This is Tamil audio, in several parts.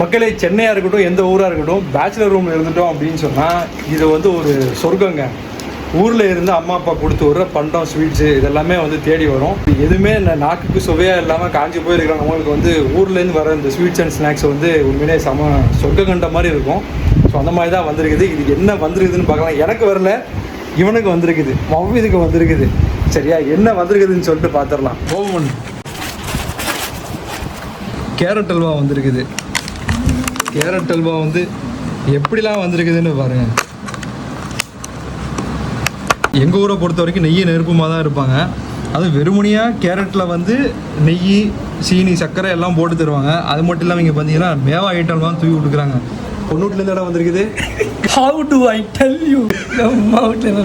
மக்களே சென்னையாக இருக்கட்டும் எந்த ஊராக இருக்கட்டும் பேச்சுலர் ரூமில் இருந்துட்டோம் அப்படின்னு சொன்னால் இது வந்து ஒரு சொர்க்கங்க. ஊரில் இருந்து அம்மா அப்பா கொடுத்து விடுற பண்டம் ஸ்வீட்ஸு இதெல்லாமே வந்து தேடி வரும். எதுவுமே இந்த நாக்குக்கு சுவையாக இல்லாமல் காஞ்சி போயிருக்கிறவங்களுக்கு வந்து ஊர்லேருந்து வர இந்த ஸ்வீட்ஸ் அண்ட் ஸ்நாக்ஸ் வந்து உண்மையிலே செம சொர்க்க கண்ட மாதிரி இருக்கும். ஸோ அந்த மாதிரி தான் வந்திருக்குது. இது என்ன வந்திருக்குதுன்னு பார்க்கலாம். எனக்கு வரல இவனுக்கு வந்திருக்குது. மவ்விதுக்கு வந்திருக்குது. சரியா? என்ன வந்திருக்குதுன்னு சொல்லிட்டு பார்த்துடலாம். ஓவன் கேரட் அல்வா வந்திருக்குது. கேரட் அல்வா வந்து எப்படிலாம் வந்திருக்குதுன்னு பாருங்க. எங்கள் ஊரை பொறுத்த வரைக்கும் நெய் நெருப்புமாக தான் இருப்பாங்க. அதுவும் வெறுமனையாக கேரட்டில் வந்து நெய் சீனி சர்க்கரை எல்லாம் போட்டு தருவாங்க. அது மட்டும் இல்லாமல் இங்கே பார்த்தீங்கன்னா மேவா ஐட்டம்லாம் தூக்கி விட்டுக்குறாங்க பொண்ணூட்டிலேருந்து இடம் வந்திருக்குது? How do I tell you அம்மா வீட்டில்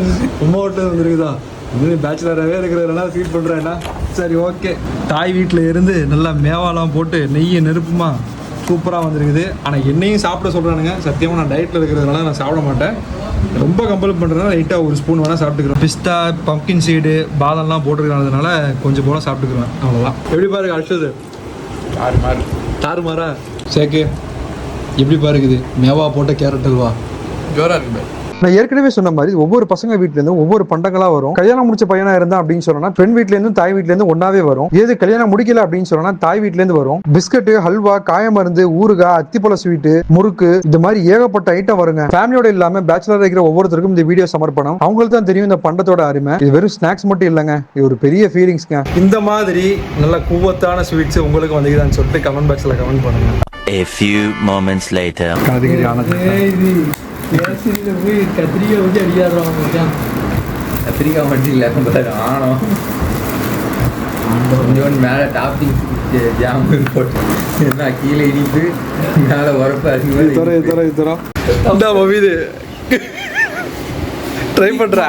உமா வீட்டில் வந்திருக்குதா? இன்னும் பேச்சுலராகவே இருக்கிறதுனால ஃபீல் பண்ணுறேன்னா சரி ஓகே தாய் வீட்டில் இருந்து நல்லா மேவாலாம் போட்டு நெய் நெருப்புமா சூப்பராக வந்திருக்குது. ஆனால் என்னையும் சாப்பிட சொல்கிறானுங்க சத்தியமாக நான் டயட்டில் இருக்கிறதுனால நான் சாப்பிட மாட்டேன். ரொம்ப கம்பல் பண்ணுறதுனால லைட்டாக ஒரு ஸ்பூன் வேணால் சாப்பிட்டுக்கிறேன் பிஸ்தா பம்கின் சீடு பாதம்லாம் போட்டிருக்கிறதுனால கொஞ்சம் போல சாப்பிட்டுக்குவேன் அவ்வளோதான் எப்படி பாருங்க அடுத்தது? ஆறு மாறு. தாறுமாறா சேக்கு. எப்படி பாருக்குது மேவா போட்ட கேரட் அல்வா. ஜோரா இருக்கு நான் ஏற்கனவே சொன்ன மாதிரி ஒவ்வொரு பசங்க வீட்ல இருந்தும் ஒவ்வொரு பண்டங்களா வரும். கல்யாணம் முடிச்ச பையனா இருந்தா அப்படின்னு சொன்னா பெண் வீட்ல இருந்தும் தாய் வீட்ல இருந்து ஒன்னாவே வரும். ஏது கல்யாணம் முடிக்கல அப்படின்னு சொன்னா தாய் வீட்ல இருந்து வரும். பிஸ்கட் ஹல்வா காயமருந்து ஊறுகாய் அத்திப்பழ ஸ்வீட்டு முறுக்கு இந்த மாதிரி ஏகப்பட்ட ஐட்டம் வருங்க. ஃபேமிலியோட இல்லாம பேச்சுலர் இருக்கிற ஒவ்வொருத்தருக்கும் இந்த வீடியோ சமர்ப்பணம். அவங்களுக்கு தான் தெரியும் இந்த பண்டத்தோட அருமை. இது வெறும் ஸ்நாக்ஸ் மட்டும் இல்லைங்க. இது ஒரு பெரிய ஃபீலிங்ஸ்ங்க இந்த மாதிரி நல்ல குவத்தான ஸ்வீட்ஸ் உங்களுக்கு வந்துக்குதான்னு சொல்லிட்டு கமெண்ட் பாக்ஸில் கமெண்ட் பண்ணுங்க. A few moments later. போய் கத்திரிக்காய் வச்சு அடிக்காடுறாங்க கத்திரிக்காய் மட்டும் இல்லை ஆணம் கொஞ்சோண்டு மேலே டாப்பிங் ஜாம். போட்டு என்ன கீழே இனிப்பு மேலே உரப்பு அதிகமாக தர தர இந்த மொபீது ட்ரை பண்றா